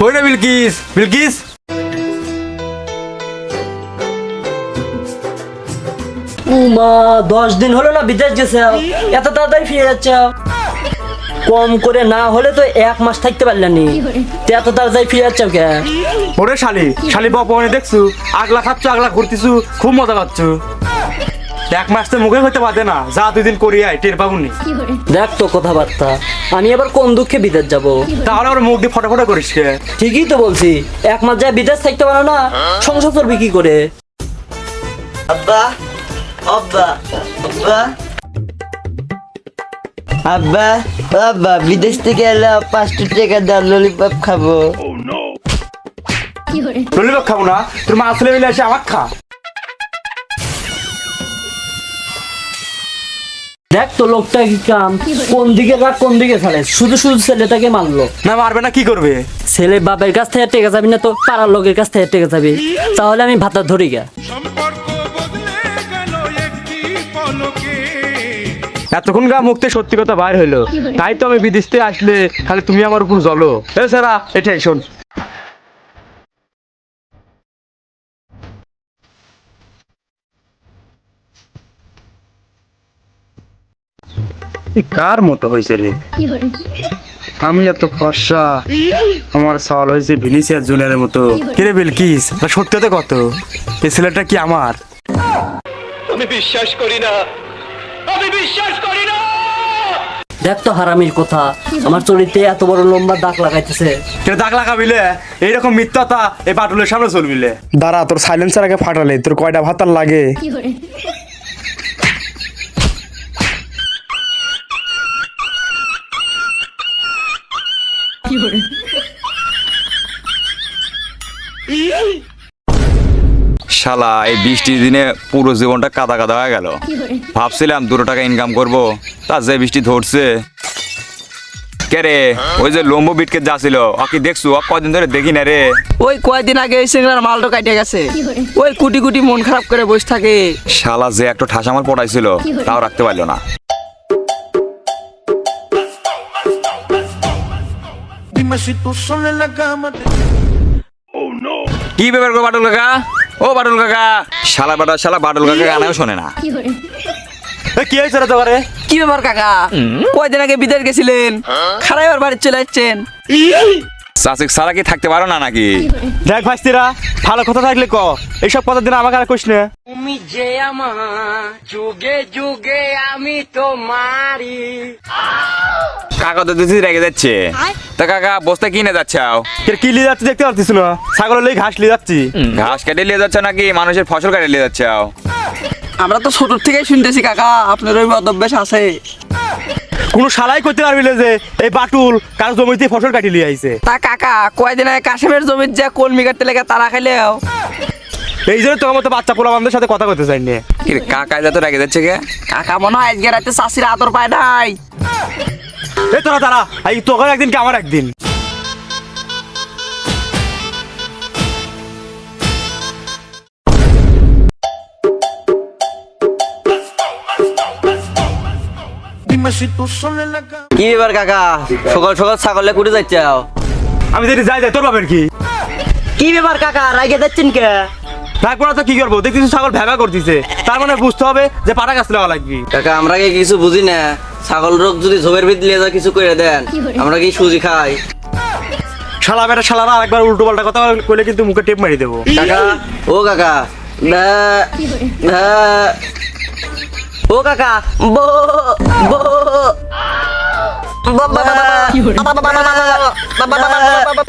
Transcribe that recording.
কই রে বিলকিস? বিলকিস? উমা দশ দিন হলো না বিদেশ গেছে এত তাড়াতাড়ি ফিরে যাচ্ছে কম করে না হলে তো এক মাস থাকতে পারলানি তো এত তাড়াতাড়ি ফিরে যাচ্ছ কে? ওরে শালি শালি বাপনে দেখছু? আগলা খাচ্ছ আগলা ঘুরতিছু খুব মজা পাচ্ছ। এক মাস তো মুখে হইতে পারে না। যা দুই দিন করি আয় টের পাবুনি। দেখ তো কথাবার্তা আমি আবার কোন দুঃখে বিদেশ যাব? তাহলে আবার মুখ দিয়ে ফটো ফটো করিস কে? ঠিকই তো বলছি এক মাস যা বিদেশ থাকতে পারো না সংসার করবি কি করে? আব্বা আব্বা আব্বা। আব্বা আব্বা বিদেশ থেকে এলে পাঁচটা টাকা দাও ললিপপ খাব। ললিপপ খাব না তোর মা আসলে মিলে এসে আমার খা। দেখ তো লোকটা কি কাম। কোন দিকে রাখ কোন দিকে ছাড়ে শুধু শুধু ছেলেটাকে মারলো না মারবে না কি করবে? ছেলে বাপের কাছ থেকে টেকা যাবি না তো পাড়ার লোকের কাছ থেকে টেকা যাবি। তাহলে আমি ভাতা ধরি গা। সম্পর্ক বদলে গেল একটি পলকে। এতক্ষণ গা মুখতে সত্যি কথা বাইর হইল। তাই তো আমি বিদেশ থেকে আসলে খালি তুমি আমার উপর জলো এ সারা এটাই শোন। কার মতো হয়েছে রে? আমি এত ফর্সা। আমার সওয়াল হয়েছে ভিনিসিয়াস জুনিয়রের মতো। কিরে বিলকিস তা সত্যি তো কত? এই ছেলেটা কি আমার? আমি বিশ্বাস করি না। আমি বিশ্বাস করি না। দেখ তো হারামির কথা। আমার চরিত্রে এত বড় লম্বা দাগ লাগাইতেছে। কেন দাগ লাগাবিলে এইরকম মিথ্যাতা এই পাটুলের সামনে চলবিলে দাঁড়া তোর সাইলেন্সার আগে ফাটালে তোর কয়টা ভাতার লাগে? শালা এই বৃষ্টির দিনে পুরো জীবনটা কাদা কাদা হয়ে গেল। ভাবছিলাম দুটো টাকা ইনকাম করব তা যে বৃষ্টি ধরছে। কে রে? ওই যে লম্বু বিটকে দেখছু? ও কদিন ধরে দেখি না রে। ওই কয়দিন আগে এই সিংড়ার মালটা কাটে গেছে। ওই কুটি কুটি মন খারাপ করে বসে থাকে। শালা যে একটা ঠাস আমার পড়াইছিল তাও রাখতে পারল না। কি ব্যাপার গো বাটুল কাকা? ও বাটুল কাকা। শালা বাটা শালা বাটুল কাকা গানাও শোনে না। কি হয়েছে রে তোরে কি ব্যাপার কাকা? কয়দিন আগে বিদেশ গেছিলেন? খারাপ এবার বাড়ি চলে যাচ্ছেন চাষিক সারা কি থাকতে পারো না নাকি? দেখ ভাইস্তিরা ভালো কথা থাকলে ক এইসব কথা দিন আমাকে আর কইস না। তুমি যে আমার যুগে যুগে আমি তোমারি কাকা তো দিদি রেগে যাচ্ছে। তা কাকা বস্তা কিনে যাচ্ছে? এর কি লিয়ে যাচ্ছি দেখতে পারতিস না। ছাগলের লই ঘাস লিয়ে যাচ্ছি। ঘাস কেটে নিয়ে যাচ্ছে নাকি? মানুষের ফসল কেটে নিয়ে যাচ্ছে? আমরা তো ছোট থেকেই শুনতেছি কাকা আপনার ওই অভ্যাস আছে। কোনো শালাই করতে পারবি না যে এই বাটুল কারও জমিতে ফসল কাটি লিয়ে আইছে? তা কাকা কয়দিন আগে কাশেমের জমির যা কলমি কাটতে লেগে তারা খাইলেও এই জন্য তোমার মতো বাচ্চা পোলা বান্ধবের সাথে কথা কইতে চাইনি কাকা যা তো রেগে যাচ্ছে কে? কাকা মনে হয় আজকে রাতে চাষির আদর পায় নাই। এই তোরা এই তোকে একদিন কি আমার একদিন? কি ব্যাপার কাকা? সকাল সকাল ছাগলে কুটে যাচ্ছে আমি যদি যাই যাই তোর বাপের কি? কি ব্যাপার কাকা? রাইগে যাচ্ছেন কে? তারপর তো কি করব? দেখতেছি ছাগল ভেবা করতেছে। তার মানে বুঝতে হবে যে পাটা গাছ লাগা লাগবি। কাকা আমরা কি কিছু বুঝি না। ছাগল রোগ যদি ঝোপের ভিতরে লিয়ে যা কিছু করে দেন আমরা কি সুজি খাই শালা বেটা শালারা আরেকবার উল্টো পাল্টা কথা কইলে কিন্তু মুখে টেপ মারি দেবো কাকা ও কাকা না না ও কাকা বো বো বাবা বাবা বাবা বাবা বাবা বাবা